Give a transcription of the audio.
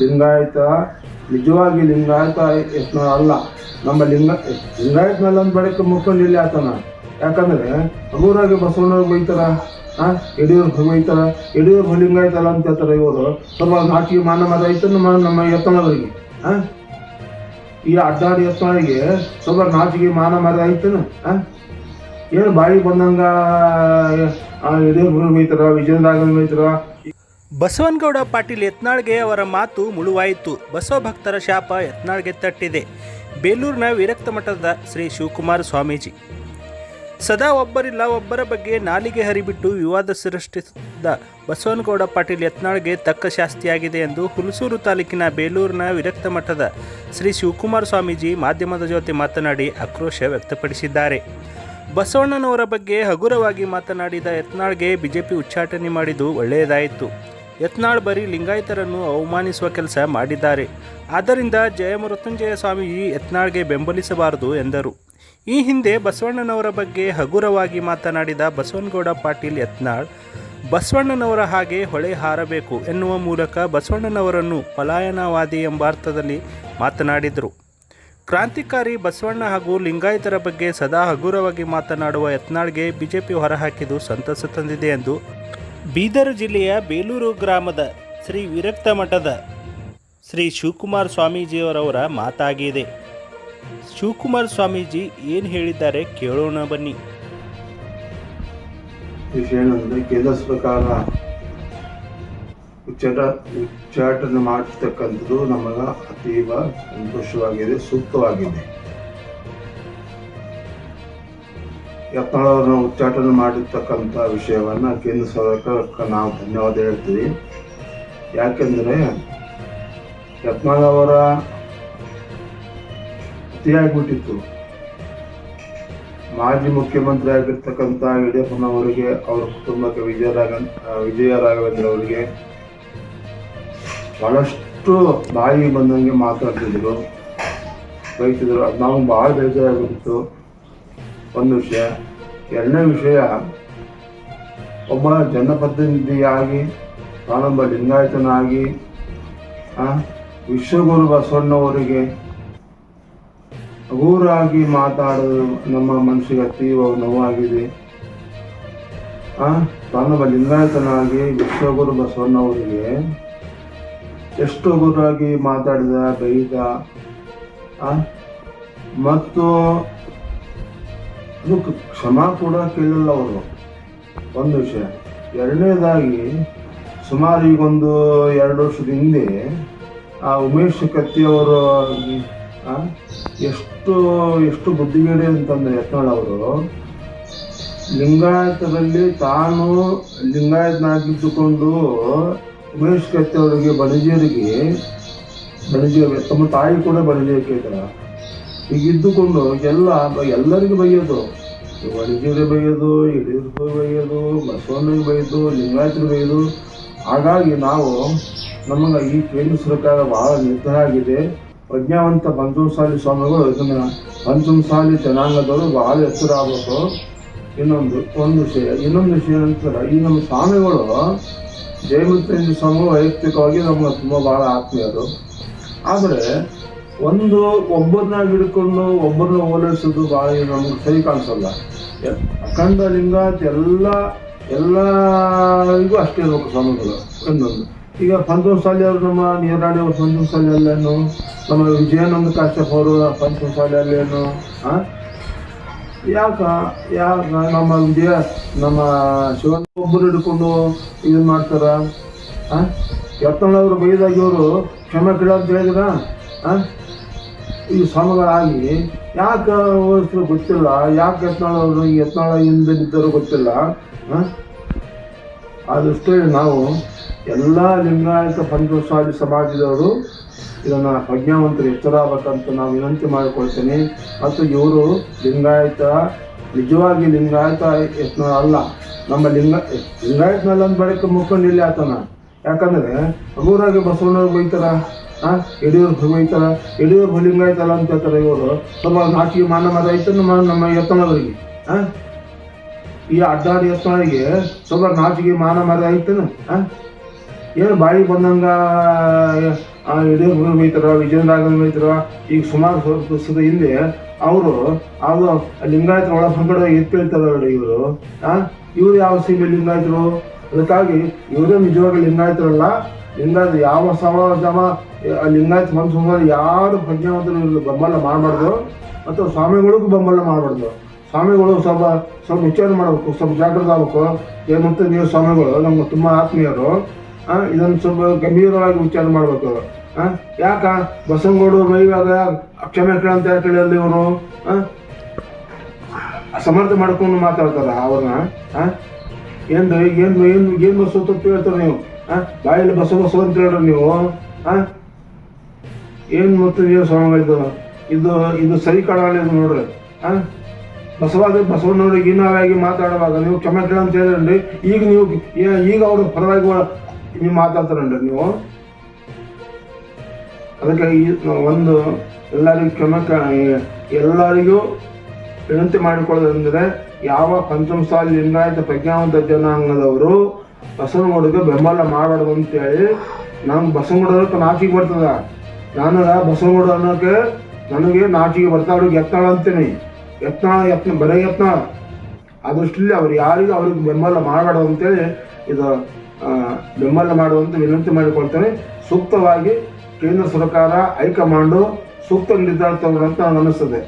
ಲಿಂಗಾಯತ ನಿಜವಾಗಿ ಲಿಂಗಾಯತ ಯತ್ನ ಅಲ್ಲ. ನಮ್ಮ ಲಿಂಗ ಲಿಂಗಾಯತ ಒಂದು ಬೆಳಕು ಮುಕ್ಕೊಂಡು ಇಲ್ಲಿ ಆತನ. ಯಾಕಂದ್ರೆ ಹಗೂರಾಗಿ ಬಸವಣ್ಣವ್ರು ಬೈತಾರ, ಆ ಯಡಿಯೂರು ಬೈತಾರ ಯಡಿಯೂರು ಲಿಂಗಾಯತ ಅಲ್ಲ ಅಂತ ಹೇಳ್ತಾರೆ ಇವರು. ಸ್ವಲ್ಪ ನಾಟಿಗೆ ಮಾನ ಮದ ಐತೆ ನಮ್ಮ ನಮ್ಮ ಹಾಂ ಈ ಅಡ್ಡಾಡಿ ಯತ್ನವರಿಗೆ ಸ್ವಲ್ಪ ನಾಚಿಗೆ ಮಾನ ಮರ ಐತನ ಆ. ಏನು ಬಾಯಿ ಬಂದಂಗ ಯಡಿಯೂರು ಬೈತಾರ ವಿಜಯರಾಘವನ್ ಬೈತಾರ. ಬಸವನಗೌಡ ಪಾಟೀಲ್ ಯತ್ನಾಳ್ಗೆ ಅವರ ಮಾತು ಮುಳುವಾಯಿತು. ಬಸವ ಭಕ್ತರ ಶಾಪ ಯತ್ನಾಳ್ಗೆ ತಟ್ಟಿದೆ. ಬೇಲೂರಿನ ವಿರಕ್ತ ಮಠದ ಶ್ರೀ ಶಿವಕುಮಾರ ಸ್ವಾಮೀಜಿ. ಸದಾ ಒಬ್ಬರಿಲ್ಲ ಒಬ್ಬರ ಬಗ್ಗೆ ನಾಲಿಗೆ ಹರಿಬಿಟ್ಟು ವಿವಾದ ಸೃಷ್ಟಿಸಿದ ಬಸವನಗೌಡ ಪಾಟೀಲ್ ಯತ್ನಾಳ್ಗೆ ತಕ್ಕ ಶಾಸ್ತಿಯಾಗಿದೆ ಎಂದು ಹುಲಸೂರು ತಾಲೂಕಿನ ಬೇಲೂರಿನ ವಿರಕ್ತ ಮಠದ ಶ್ರೀ ಶಿವಕುಮಾರ ಸ್ವಾಮೀಜಿ ಮಾಧ್ಯಮದ ಜೊತೆ ಮಾತನಾಡಿ ಆಕ್ರೋಶ ವ್ಯಕ್ತಪಡಿಸಿದ್ದಾರೆ. ಬಸವಣ್ಣನವರ ಬಗ್ಗೆ ಹಗುರವಾಗಿ ಮಾತನಾಡಿದ ಯತ್ನಾಳ್ಗೆ ಬಿಜೆಪಿ ಉಚ್ಚಾಟನೆ ಮಾಡಿದ್ದು ಒಳ್ಳೆಯದಾಯಿತು. ಯತ್ನಾಳ್ ಬರೀ ಲಿಂಗಾಯತರನ್ನು ಅವಮಾನಿಸುವ ಕೆಲಸ ಮಾಡಿದ್ದಾರೆ. ಆದ್ದರಿಂದ ಜಯಮೃತ್ಯುಂಜಯ ಈ ಯತ್ನಾಳ್ಗೆ ಬೆಂಬಲಿಸಬಾರದು ಎಂದರು. ಈ ಹಿಂದೆ ಬಸವಣ್ಣನವರ ಬಗ್ಗೆ ಹಗುರವಾಗಿ ಮಾತನಾಡಿದ ಬಸವನಗೌಡ ಪಾಟೀಲ್ ಯತ್ನಾಳ್, ಬಸವಣ್ಣನವರ ಹಾಗೆ ಹೊಳೆ ಹಾರಬೇಕು ಎನ್ನುವ ಮೂಲಕ ಬಸವಣ್ಣನವರನ್ನು ಪಲಾಯನವಾದಿ ಎಂಬ ಅರ್ಥದಲ್ಲಿ ಮಾತನಾಡಿದರು. ಕ್ರಾಂತಿಕಾರಿ ಬಸವಣ್ಣ ಹಾಗೂ ಲಿಂಗಾಯತರ ಬಗ್ಗೆ ಸದಾ ಹಗುರವಾಗಿ ಮಾತನಾಡುವ ಯತ್ನಾಳ್ಗೆ ಬಿಜೆಪಿ ಹೊರಹಾಕಿದ್ದು ಸಂತಸ ತಂದಿದೆ ಎಂದು ಬೀದರ್ ಜಿಲ್ಲೆಯ ಬೇಲೂರು ಗ್ರಾಮದ ಶ್ರೀ ವಿರಕ್ತ ಮಠದ ಶ್ರೀ ಶಿವಕುಮಾರ ಸ್ವಾಮೀಜಿಯವರವರ ಮಾತಾಗಿದೆ ಶಿವಕುಮಾರ ಸ್ವಾಮೀಜಿ ಏನು ಹೇಳಿದ್ದಾರೆ ಕೇಳೋಣ ಬನ್ನಿ. ವಿಷಯ ಕೇಂದ್ರ ಸರ್ಕಾರ ಉಚ್ಚಾಟ ಉಚ್ಚಾಟನೆ ಮಾಡತಕ್ಕಂಥದ್ದು ನಮಗ ಅತೀವ ಸಂತೋಷವಾಗಿದೆ, ಸೂಕ್ತವಾಗಿದೆ. ಯತ್ನಾಳವ್ರನ್ನ ಉಚ್ಚಾಟನೆ ಮಾಡಿರ್ತಕ್ಕಂಥ ವಿಷಯವನ್ನು ಕೇಂದ್ರ ಸರ್ಕಾರಕ್ಕೆ ನಾವು ಧನ್ಯವಾದ ಹೇಳ್ತೀವಿ. ಯಾಕೆಂದರೆ ಯತ್ನಾಳವರ ಅತಿಯಾಗಿಬಿಟ್ಟಿತ್ತು ಮಾಜಿ ಮುಖ್ಯಮಂತ್ರಿ ಆಗಿರ್ತಕ್ಕಂಥ ಯಡಿಯೂರಪ್ಪನವರಿಗೆ ಅವರ ಕುಟುಂಬಕ್ಕೆ ವಿಜಯರಾಗ ವಿಜಯರಾಘವೇಂದ್ರ ವಿಜಯ ಅವರಿಗೆ ಬಹಳಷ್ಟು ಬಾಯಿ ಬಂದಂಗೆ ಮಾತಾಡ್ತಿದ್ರು. ಬೈತಿದ್ರು. ಅದು ನಾವು ಭಾಳ ಬೇಜಾರಾಗ್ಬಿಟ್ಟಿತ್ತು. ಒಂದು ವಿಷಯ. ಎರಡನೇ ವಿಷಯ, ಒಬ್ಬ ಜನಪ್ರತಿನಿಧಿಯಾಗಿ ನಾನೊಬ್ಬ ಲಿಂಗಾಯತನಾಗಿ ವಿಶ್ವಗುರು ಬಸವಣ್ಣವರಿಗೆ ಹಗೂರಾಗಿ ಮಾತಾಡೋದು ನಮ್ಮ ಮನಸ್ಸಿಗೆ ಅತೀವ ನೋವಾಗಿದೆ. ತಾನೊಬ್ಬ ಲಿಂಗಾಯತನಾಗಿ ವಿಶ್ವಗುರು ಬಸವಣ್ಣವರಿಗೆ ಎಷ್ಟು ಹಗುರಾಗಿ ಮಾತಾಡಿದ, ಬೈದ ಮತ್ತು ಅದಕ್ಕೆ ಕ್ಷಮಾ ಕೂಡ ಕೇಳಲ್ಲ ಅವರು. ಒಂದು ವಿಷಯ, ಎರಡನೇದಾಗಿ ಸುಮಾರು ಈಗೊಂದು ಎರಡು ವರ್ಷದ ಹಿಂದೆ ಆ ಉಮೇಶ್ ಕತ್ತಿ ಅವರು ಎಷ್ಟು ಎಷ್ಟು ಬುದ್ಧಿಗೇಡಿ ಅಂತಂದ್ರೆ ಯತ್ನಾಳ್ ಅವರು, ಲಿಂಗಾಯತದಲ್ಲಿ ತಾನು ಲಿಂಗಾಯತನಾಗಿದ್ದುಕೊಂಡು ಉಮೇಶ್ ಕತ್ತಿ ಅವರಿಗೆ ಬಣಜಿಯರಿಗೆ ಬಣಜಿಯ ತಮ್ಮ ತಾಯಿ ಕೂಡ ಬಣಜಿಯಕ್ಕೆ ಕೇಳ್ತಾರ ಇದ್ದುಕೊಂಡು ಎಲ್ಲ ಎಲ್ಲರಿಗೂ ಬೈಯೋದು. ಬಣಜಿಯರಿಗೆ ಬೈಯೋದು ಯಡಿಯೂರಪ್ಪ ಬೈಯೋದು ಬಸವಣ್ಣಗೆ ಬೈಯೋದು ಲಿಂಗಾಯತರಿಗೆ ಬೈಯೋದು. ಹಾಗಾಗಿ ನಾವು ನಮಗೆ ಈ ಕೇಂದ್ರ ಸರ್ಕಾರ ಬಹಳ ನಿರ್ಧಾರ ಆಗಿದೆ. ಪ್ರಜ್ಞಾವಂತ ಪಂಚಮಸಾಲಿ ಸ್ವಾಮಿಗಳು, ಇದನ್ನು ಪಂಚಮಸಾಲಿ ಜನಾಂಗದವರು ಬಹಳ ಎತ್ತರ ಆಗಬೇಕು. ಇನ್ನೊಂದು, ಒಂದು ವಿಷಯ, ಇನ್ನೊಂದು ವಿಷಯ ಅಂತಾರೆ ಈ ನಮ್ಮ ಸ್ವಾಮಿಗಳು, ಜಯಮೃತ್ಯುಂಜಯ ಸ್ವಾಮಿಗಳು ವೈಯಕ್ತಿಕವಾಗಿ ನಮ್ಗೆ ತುಂಬ ಬಹಳ ಆತ್ಮೀಯರು. ಆದರೆ ಒಂದು ಒಬ್ಬರನ್ನ ಹಿಡ್ಕೊಂಡು ಒಬ್ಬರನ್ನ ಓಲೈಸೋದು ಭಾಳ ನಮ್ಗೆ ಸರಿ ಕಾಣಿಸಲ್ಲ. ಅಖಂಡ ಲಿಂಗಾಯತ್ ಎಲ್ಲ ಎಲ್ಲರಿಗೂ ಅಷ್ಟೇ ಇರಬೇಕು ಸ್ವಾಮಿಗಳು ಇನ್ನೊಂದು ಈಗ ಪಂಚಮಸಾಲಿ ಅವರು ನಮ್ಮ ನೀರಾಡಿ ಅವರು ಅಲ್ಲೇನು? ನಮ್ಮ ವಿಜಯಾನಂದ ಕಾಶ್ಯಪ್ ಅವರು ಪಂಚಮಸಾಲಿ ಅಲ್ಲೇನು? ಆ? ಯಾಕ ಯಾಕ ನಮ್ಮ ವಿಜಯ, ನಮ್ಮ ಶಿವನ್ ಒಬ್ಬರು ಹಿಡ್ಕೊಂಡು ಇದನ್ನ ಮಾಡ್ತಾರ? ಹಾಂ ಯತ್ನಳವರು ಬೈದಾಗಿ ಅವರು ಕ್ಷಮೆ ಕೇಳೋದು ಹೇಳಿದ್ರ ಆ? ಈ ಸ್ವಾಮಿಗಳಾಗಿ ಯಾಕೆ ಹೋಲಿಸಿದ್ರು ಗೊತ್ತಿಲ್ಲ, ಯಾಕೆ ಯತ್ನಾಳವರು ಯತ್ನಾಳ ಹಿಂದೆ ಬಿದ್ದರು ಗೊತ್ತಿಲ್ಲ? ಆದಷ್ಟು ನಾವು ಎಲ್ಲ ಲಿಂಗಾಯತ ಪಂಚಮಸಾಲಿ ಸಮಾಜದವರು ಇದನ್ನು ಪ್ರಜ್ಞಾವಂತರು ಎಚ್ಚರಾಗಬೇಕಂತ ನಾವು ವಿನಂತಿ ಮಾಡಿಕೊಳ್ತೇನೆ. ಮತ್ತು ಇವರು ಲಿಂಗಾಯತ, ನಿಜವಾಗಿ ಲಿಂಗಾಯತ ಯತ್ನ ಅಲ್ಲ. ನಮ್ಮ ಲಿಂಗ ಲಿಂಗಾಯತ್ನಲ್ಲಿ ಒಂದು ಬೆಳಕು ಮುಕ್ಕೊಂಡು ಇಲ್ಲಿ ಆತನ. ಯಾಕಂದರೆ ಹಗುರಾಗಿ ಬಸವಣ್ಣವ್ರು ಬೈತಾರ. ಆ ಯಡಿಯೂರು ಬೈತಾರ ಯಡಿಯೂರು ಲಿಂಗಾಯತ ಅಲ್ಲ ಅಂತ ಹೇಳ್ತಾರೆ ಇವರು. ಸ್ವಲ್ಪ ನಾಚಿಗೆ ಮಾನ ಮರ ಐತೆ ನಮ್ಮ ನಮ್ಮ ಯತ್ನವರಿಗೆ ಆ? ಈ ಅಡ್ಡಾಡಿ ಯತ್ನಾಳಿಗೆ ಸ್ವಲ್ಪ ನಾಚಿಗೆ ಮಾನ ಮರ ಐತನ ಆ? ಏನು ಬಾಯಿ ಬಂದಂಗ ಆ, ಯಡಿಯೂರಪ್ಪ ಬೈತಾರ ವಿಜಯನಾಗನ್ ಬೈತಾರ ಈಗ ಸುಮಾರು ದಿವಸದ ಹಿಂದೆ ಅವರು ಅದು ಲಿಂಗಾಯತರ ಒಳ ಪಂಗಡ ನೋಡಿ ಇವರು ಆ? ಇವ್ರು ಯಾವ ಸೀಮೆ ಲಿಂಗಾಯತರು? ಅದಕ್ಕಾಗಿ ಇವರೇ ನಿಜವಾಗ್ಲೂ ಲಿಂಗಾಯತರಲ್ಲ. ಲಿಂಗಾಯತ ಯಾವ ಸಮಾಜಮ ಲಿಂಗಾಯತ ಮನ್ಸು ಯಾರು ಪ್ರಜ್ಞಾವಂತರು ಬೆಂಬಲ ಮಾಡಬಾರ್ದು. ಮತ್ತು ಸ್ವಾಮಿಗಳಿಗೂ ಬೆಂಬಲ ಮಾಡಬಾರ್ದು. ಸ್ವಾಮಿಗಳು ಸ್ವಲ್ಪ ಸ್ವಲ್ಪ ವಿಚಾರ ಮಾಡಬೇಕು, ಸ್ವಲ್ಪ ಜಾಗೃತ ಆಗಬೇಕು. ಮತ್ತು ನೀವು ಸ್ವಾಮಿಗಳು ನಮ್ಗೆ ತುಂಬ ಆತ್ಮೀಯರು ಇದನ್ನು ಸ್ವಲ್ಪ ಗಂಭೀರವಾಗಿ ವಿಚಾರ ಮಾಡಬೇಕು. ಯಾಕ? ಬಸವಗೌಡರು ಮೈವಾಗ ಕ್ಷಮೆ ಕೇಳಂತ ಯಾಕೆ ಇವರು? ಸಮರ್ಥ ಮಾಡ್ಕೊಂಡು ಮಾತಾಡ್ತಾರ ಅವ್ರನ್ನ. ಏನು ಏನು ಏನು ಏನು ಬಸವ ತಪ್ಪು ಹೇಳ್ತಾರ ನೀವು? ಬಾಯಲ್ಲಿ ಬಸ ಬಸವ ಅಂತ ಹೇಳ್ರಿ ನೀವು, ಆ? ಏನ್ ಸ್ವಾಮಿಗಳಿದು ಇದು? ಇದು ಸರಿ ಕಾಣಲ್ಲ ಇದು ನೋಡ್ರಿ ಬಸವಾದ ಬಸವಣ್ಣವ್ರಿಗೆ ಇನ್ನಾಗಿ ಮಾತಾಡುವಾಗ ನೀವು ಕ್ಷಮೆ ಕೇಳ ಅಂತ ಹೇಳಿದ್ರಿ ಈಗ ನೀವು ಈಗ ಅವ್ರ ಪರವಾಗಿ ನೀವು ಮಾತಾಡ್ತಾರನ್ರಿ ನೀವು? ಅದಕ್ಕೆ ಒಂದು ಎಲ್ಲರಿಗೂ ಕ್ಷಮೆ ಎಲ್ಲರಿಗೂ ವಿನಂತಿ ಮಾಡಿಕೊಳ್ಳೋದಂದ್ರೆ ಯಾವ ಪಂಚಮಸಾಲ ಲಿಂಗಾಯತ ಪ್ರಜ್ಞಾವಂತ ಜನಾಂಗದವರು ಬಸವನಗೌಡಗೆ ಬೆಂಬಲ ಮಾಡಬಾರ್ದು ಅಂತೇಳಿ ನಾನು ಬಸವನಗೌಡಕ್ಕೆ ನಾಚಿಕೆ ಬರ್ತದ. ನಾನು ಬಸವನಗೌಡ ಅನ್ನೋಕೆ ನನಗೆ ನಾಚಿಕೆ ಬರ್ತಾ ಅವ್ರಿಗೆ ಎತ್ತಾಳ ಅಂತೀನಿ. ಯತ್ನಾಳ ಯತ್ನ, ಬರೀ ಯತ್ನ. ಅದೃಷ್ಟಲ್ಲಿ ಅವ್ರು ಯಾರಿಗೂ ಅವ್ರಿಗೆ ಬೆಂಬಲ ಮಾಡಬಾರ್ದು ಅಂತೇಳಿ ಇದು ಬೆಂಬಲ ಮಾಡುವಂತ ವಿನಂತಿ ಮಾಡಿಕೊಳ್ತೇನೆ. ಸೂಕ್ತವಾಗಿ ಕೇಂದ್ರ ಸರ್ಕಾರ ಹೈಕಮಾಂಡು ಸೂಕ್ತ ನಿರ್ಧಾರ ತಗೊಂಡಂತ ನನಗೆ ಅನಿಸ್ತದೆ